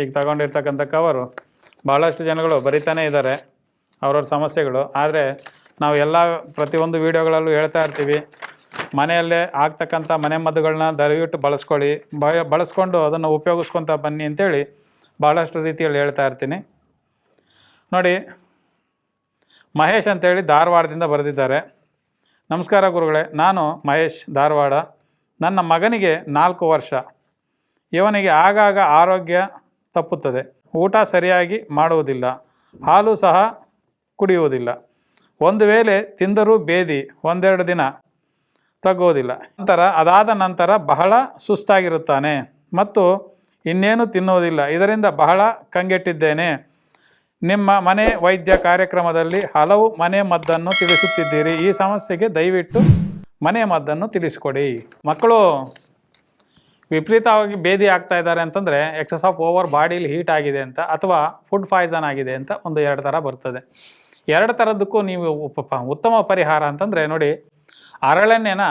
ಈಗ ತಗೊಂಡಿರ್ತಕ್ಕಂಥ ಕವರು ಭಾಳಷ್ಟು ಜನಗಳು ಬರಿತಾನೇ ಇದ್ದಾರೆ, ಅವ್ರವ್ರ ಸಮಸ್ಯೆಗಳು. ಆದರೆ ನಾವು ಎಲ್ಲ ಪ್ರತಿಯೊಂದು ವೀಡಿಯೋಗಳಲ್ಲೂ ಹೇಳ್ತಾ ಇರ್ತೀವಿ, ಮನೆಯಲ್ಲೇ ಆಗ್ತಕ್ಕಂಥ ಮನೆ ಮದ್ದುಗಳನ್ನ ದಯವಿಟ್ಟು ಬಳಸ್ಕೊಳ್ಳಿ, ಬಯ, ಬಳಸ್ಕೊಂಡು ಅದನ್ನು ಉಪಯೋಗಿಸ್ಕೊತ ಬನ್ನಿ ಅಂತೇಳಿ ಭಾಳಷ್ಟು ರೀತಿಯಲ್ಲಿ ಹೇಳ್ತಾ ಇರ್ತೀನಿ. ನೋಡಿ, ಮಹೇಶ್ ಅಂತೇಳಿ ಧಾರವಾಡದಿಂದ ಬರೆದಿದ್ದಾರೆ. ನಮಸ್ಕಾರ ಗುರುಗಳೇ, ನಾನು ಮಹೇಶ್ ಧಾರವಾಡ. ನನ್ನ ಮಗನಿಗೆ ನಾಲ್ಕು ವರ್ಷ. ಇವನಿಗೆ ಆಗಾಗ ಆರೋಗ್ಯ ತಪ್ಪುತ್ತದೆ. ಊಟ ಸರಿಯಾಗಿ ಮಾಡುವುದಿಲ್ಲ. ಹಾಲು ಸಹ ಕುಡಿಯುವುದಿಲ್ಲ. ಒಂದು ವೇಳೆ ತಿಂದರೂ ಬೇದಿ ಒಂದೆರಡು ದಿನ ತಗ್ಗುವುದಿಲ್ಲ. ನಂತರ ಅದಾದ ನಂತರ ಬಹಳ ಸುಸ್ತಾಗಿರುತ್ತಾನೆ ಮತ್ತು ಇನ್ನೇನು ತಿನ್ನುವುದಿಲ್ಲ. ಇದರಿಂದ ಬಹಳ ಕಂಗೆಟ್ಟಿದ್ದೇನೆ. ನಿಮ್ಮ ಮನೆ ವೈದ್ಯ ಕಾರ್ಯಕ್ರಮದಲ್ಲಿ ಹಲವು ಮನೆ ಮದ್ದನ್ನು ತಿಳಿಸುತ್ತಿದ್ದೀರಿ. ಈ ಸಮಸ್ಯೆಗೆ ದಯವಿಟ್ಟು ಮನೆ ಮದ್ದನ್ನು ತಿಳಿಸಿಕೊಡಿ. ಮಕ್ಕಳು ವಿಪರೀತವಾಗಿ ಭೇದಿ ಆಗ್ತಾ ಇದ್ದಾರೆ ಅಂತಂದರೆ excess of over bodily heat ಆಗಿದೆ ಅಂತ ಅಥವಾ ಫುಡ್ ಪಾಯ್ಸನ್ ಆಗಿದೆ ಅಂತ ಒಂದು ಎರಡು ಥರ ಬರ್ತದೆ. ಎರಡು ಥರದ್ದಕ್ಕೂ ನೀವು ಉತ್ತಮ ಪರಿಹಾರ ಅಂತಂದರೆ ನೋಡಿ, ಅರಳೆಣ್ಣೆನ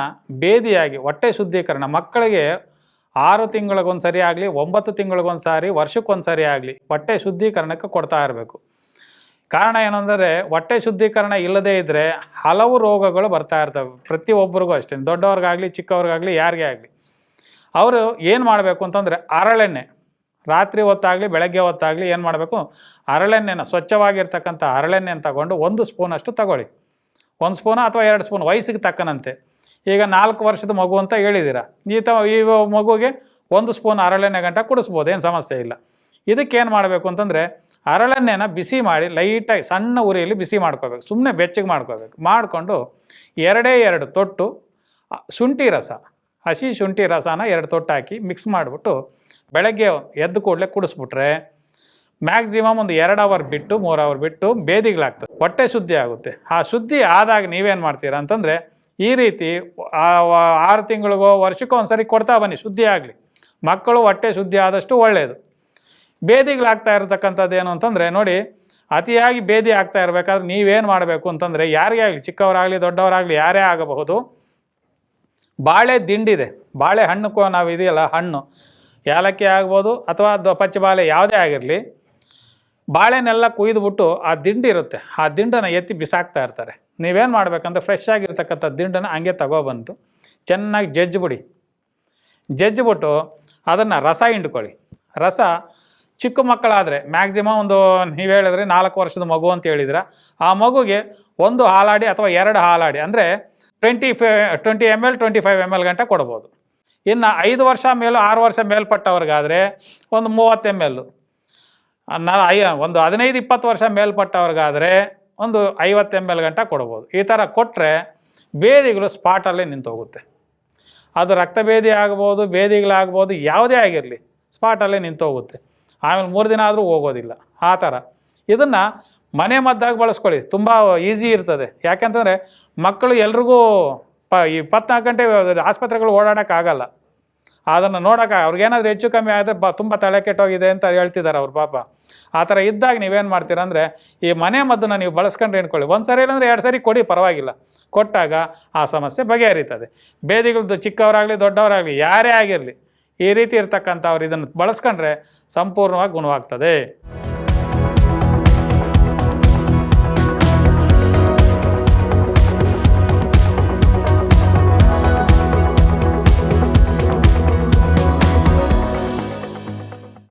ಬೇದಿಯಾಗಿ ಹೊಟ್ಟೆ ಶುದ್ಧೀಕರಣ, ಮಕ್ಕಳಿಗೆ ಆರು ತಿಂಗಳಿಗೊಂದು ಸರಿ ಆಗಲಿ, ಒಂಬತ್ತು ತಿಂಗಳಿಗೊಂದು ಸಾರಿ, ವರ್ಷಕ್ಕೊಂದು ಸರಿ ಆಗಲಿ ಹೊಟ್ಟೆ ಶುದ್ಧೀಕರಣಕ್ಕೆ ಕೊಡ್ತಾ ಇರಬೇಕು. ಕಾರಣ ಏನಂದರೆ ಹೊಟ್ಟೆ ಶುದ್ಧೀಕರಣ ಇಲ್ಲದೇ ಇದ್ದರೆ ಹಲವು ರೋಗಗಳು ಬರ್ತಾ ಇರ್ತವೆ. ಪ್ರತಿಯೊಬ್ಬರಿಗೂ ಅಷ್ಟೇ. ದೊಡ್ಡವ್ರಿಗಾಗಲಿ, ಚಿಕ್ಕವ್ರಿಗಾಗಲಿ, ಯಾರಿಗೇ ಆಗಲಿ. ಅವರು ಏನು ಮಾಡಬೇಕು ಅಂತಂದರೆ ಹರಳೆಣ್ಣೆ ರಾತ್ರಿ ಹೊತ್ತಾಗಲಿ, ಬೆಳಗ್ಗೆ ಹೊತ್ತಾಗಲಿ ಏನು ಮಾಡಬೇಕು? ಹರಳೆಣ್ಣೆನ ಸ್ವಚ್ಛವಾಗಿರ್ತಕ್ಕಂಥ ಹರಳೆಣ್ಣೆಯನ್ನು ತಗೊಂಡು ಒಂದು ಸ್ಪೂನಷ್ಟು ತಗೊಳ್ಳಿ. ಒಂದು ಸ್ಪೂನ್ ಅಥವಾ ಎರಡು ಸ್ಪೂನ್ ವಯಸ್ಸಿಗೆ ತಕ್ಕನಂತೆ. ಈಗ ನಾಲ್ಕು ವರ್ಷದ ಮಗು ಅಂತ ಹೇಳಿದ್ದೀರಾ ಈ ತ, ಈ ಮಗುಗೆ ಒಂದು ಸ್ಪೂನ್ ಹರಳೆಣ್ಣೆ ಗಂಟ ಕುಡಿಸ್ಬೋದು, ಏನು ಸಮಸ್ಯೆ ಇಲ್ಲ. ಇದಕ್ಕೇನು ಮಾಡಬೇಕು ಅಂತಂದರೆ ಹರಳೆಣ್ಣೆನ ಬಿಸಿ ಮಾಡಿ ಲೈಟಾಗಿ ಸಣ್ಣ ಉರಿಯಲ್ಲಿ ಬಿಸಿ ಮಾಡ್ಕೋಬೇಕು. ಸುಮ್ಮನೆ ಬೆಚ್ಚಗೆ ಮಾಡ್ಕೋಬೇಕು. ಮಾಡಿಕೊಂಡು ಎರಡೇ ಎರಡು ತೊಟ್ಟು ಶುಂಠಿ ರಸ. ಹಸಿ ಶುಂಠಿ ರಸನ ಎರಡು ತೊಟ್ಟು ಹಾಕಿ ಮಿಕ್ಸ್ ಮಾಡಿಬಿಟ್ಟು ಬೆಳಗ್ಗೆ ಎದ್ದು ಕೂಡಲೆ ಕುಡಿಸ್ಬಿಟ್ರೆ ಮ್ಯಾಕ್ಸಿಮಮ್ ಒಂದು ಎರಡು ಅವರ್ ಬಿಟ್ಟು, ಮೂರು ಅವರ್ ಬಿಟ್ಟು ಬೇದಿಗಳಾಗ್ತದೆ. ಹೊಟ್ಟೆ ಶುದ್ಧಿ ಆಗುತ್ತೆ. ಆ ಶುದ್ಧಿ ಆದಾಗ ನೀವೇನು ಮಾಡ್ತೀರಾ ಅಂತಂದರೆ ಈ ರೀತಿ ಆರು ತಿಂಗಳಿಗೋ ವರ್ಷಕ್ಕೋ ಒಂದ್ಸರಿ ಕೊಡ್ತಾ ಬನ್ನಿ, ಶುದ್ಧಿ ಆಗಲಿ. ಮಕ್ಕಳು ಹೊಟ್ಟೆ ಶುದ್ಧಿ ಆದಷ್ಟು ಒಳ್ಳೆಯದು ಬೇದಿಗಳಾಗ್ತಾ ಇರತಕ್ಕಂಥದ್ದು ಏನು ಅಂತಂದರೆ ನೋಡಿ, ಅತಿಯಾಗಿ ಬೇದಿ ಆಗ್ತಾ ಇರಬೇಕಾದ್ರೆ ನೀವೇನು ಮಾಡಬೇಕು ಅಂತಂದರೆ ಯಾರಿಗೇ ಆಗಲಿ, ಚಿಕ್ಕವರಾಗಲಿ, ದೊಡ್ಡವರಾಗಲಿ, ಯಾರೇ ಆಗಬಹುದು ಬಾಳೆ ದಿಂಡಿದೆ. ಬಾಳೆ ಹಣ್ಣು ಕೋ ನಾವು ಇದೆಯಲ್ಲ ಹಣ್ಣು. ಏಲಕ್ಕಿ ಆಗ್ಬೋದು ಅಥವಾ ಪಚ್ಚ ಬಾಳೆ ಯಾವುದೇ ಆಗಿರಲಿ, ಬಾಳೆನೆಲ್ಲ ಕುಯ್ದುಬಿಟ್ಟು ಆ ದಿಂಡು ಇರುತ್ತೆ. ಆ ದಿಂಡನ್ನು ಎತ್ತಿ ಬಿಸಾಕ್ತಾ ಇರ್ತಾರೆ. ನೀವೇನು ಮಾಡಬೇಕಂದ್ರೆ ಫ್ರೆಶ್ ಆಗಿರ್ತಕ್ಕಂಥ ದಿಂಡನ್ನು ಹಂಗೆ ತಗೊಬಂದು ಚೆನ್ನಾಗಿ ಜಜ್ಜಿಬಿಡಿ. ಜಜ್ಜಿಬಿಟ್ಟು ಅದನ್ನು ರಸ ಹಿಂಡ್ಕೊಳ್ಳಿ. ರಸ ಚಿಕ್ಕ ಮಕ್ಕಳಾದರೆ ಮ್ಯಾಕ್ಸಿಮಮ್ ಒಂದು ನೀವು ಹೇಳಿದ್ರೆ ನಾಲ್ಕು ವರ್ಷದ ಮಗು ಅಂತ ಹೇಳಿದ್ರೆ. ಆ ಮಗುಗೆ ಒಂದು ಹಾಲಾಡಿ ಅಥವಾ ಎರಡು ಹಾಲಾಡಿ, ಅಂದರೆ twenty five twenty M L twenty five M L ಗಂಟ ಕೊಡ್ಬೋದು. ಇನ್ನು ಐದು ವರ್ಷ ಮೇಲೂ, ಆರು ವರ್ಷ ಮೇಲ್ಪಟ್ಟವ್ರಿಗಾದರೆ ಒಂದು ಮೂವತ್ತು ಎಂ ಎಲ್ಲು ನಾ ಐ, ಒಂದು ಹದಿನೈದು, ಇಪ್ಪತ್ತು ವರ್ಷ ಮೇಲ್ಪಟ್ಟವ್ರಿಗಾದರೆ ಒಂದು ಐವತ್ತು ಎಂ ಎಲ್ ಗಂಟ ಕೊಡ್ಬೋದು. ಈ ಥರ ಕೊಟ್ಟರೆ ಬೇದಿಗಳು ಸ್ಪಾಟಲ್ಲೇ ನಿಂತೋಗುತ್ತೆ. ಅದು ರಕ್ತಭೇದಿ ಆಗ್ಬೋದು, ಬೇದಿಗಳಾಗ್ಬೋದು, ಯಾವುದೇ ಆಗಿರಲಿ ಸ್ಪಾಟಲ್ಲೇ ನಿಂತೋಗುತ್ತೆ. ಆಮೇಲೆ ಮೂರು ದಿನ ಆದರೂ ಹೋಗೋದಿಲ್ಲ. ಆ ಥರ ಇದನ್ನು ಮನೆ ಮದ್ದಾಗಿ ಬಳಸ್ಕೊಳ್ಳಿ. ತುಂಬ ಈಸಿ ಇರ್ತದೆ. ಯಾಕೆಂತಂದರೆ ಮಕ್ಕಳು ಎಲ್ರಿಗೂ ಪ ಇಪ್ಪತ್ನಾಲ್ಕು ಗಂಟೆ ಆಸ್ಪತ್ರೆಗಳು ಓಡಾಡೋಕ್ಕಾಗಲ್ಲ. ಅದನ್ನು ನೋಡೋಕೆ ಅವ್ರಿಗೇನಾದರೂ ಹೆಚ್ಚು ಕಮ್ಮಿ ಆದರೆ ಬ ತುಂಬ ತಲೆ ಕೆಟ್ಟೋಗಿದೆ ಅಂತ ಹೇಳ್ತಿದ್ದಾರೆ ಅವ್ರ ಪಾಪ. ಆ ಥರ ಇದ್ದಾಗ ನೀವೇನು ಮಾಡ್ತೀರಾ ಅಂದರೆ ಈ ಮನೆ ಮದ್ದನ್ನು ನೀವು ಬಳಸ್ಕೊಂಡ್ರೆ ಇಟ್ಕೊಳ್ಳಿ ಒಂದು ಸರಿ ಇಲ್ಲಾಂದರೆ ಎರಡು ಸರಿ ಕೊಡಿ, ಪರವಾಗಿಲ್ಲ. ಕೊಟ್ಟಾಗ ಆ ಸಮಸ್ಯೆ ಬಗೆಹರಿತದೆ. ಬೇದಿಗಳದ್ದು ಚಿಕ್ಕವರಾಗಲಿ ದೊಡ್ಡವರಾಗಲಿ ಯಾರೇ ಆಗಿರಲಿ ಈ ರೀತಿ ಇರ್ತಕ್ಕಂಥವ್ರು ಇದನ್ನು ಬಳಸ್ಕೊಂಡ್ರೆ ಸಂಪೂರ್ಣವಾಗಿ ಗುಣವಾಗ್ತದೆ.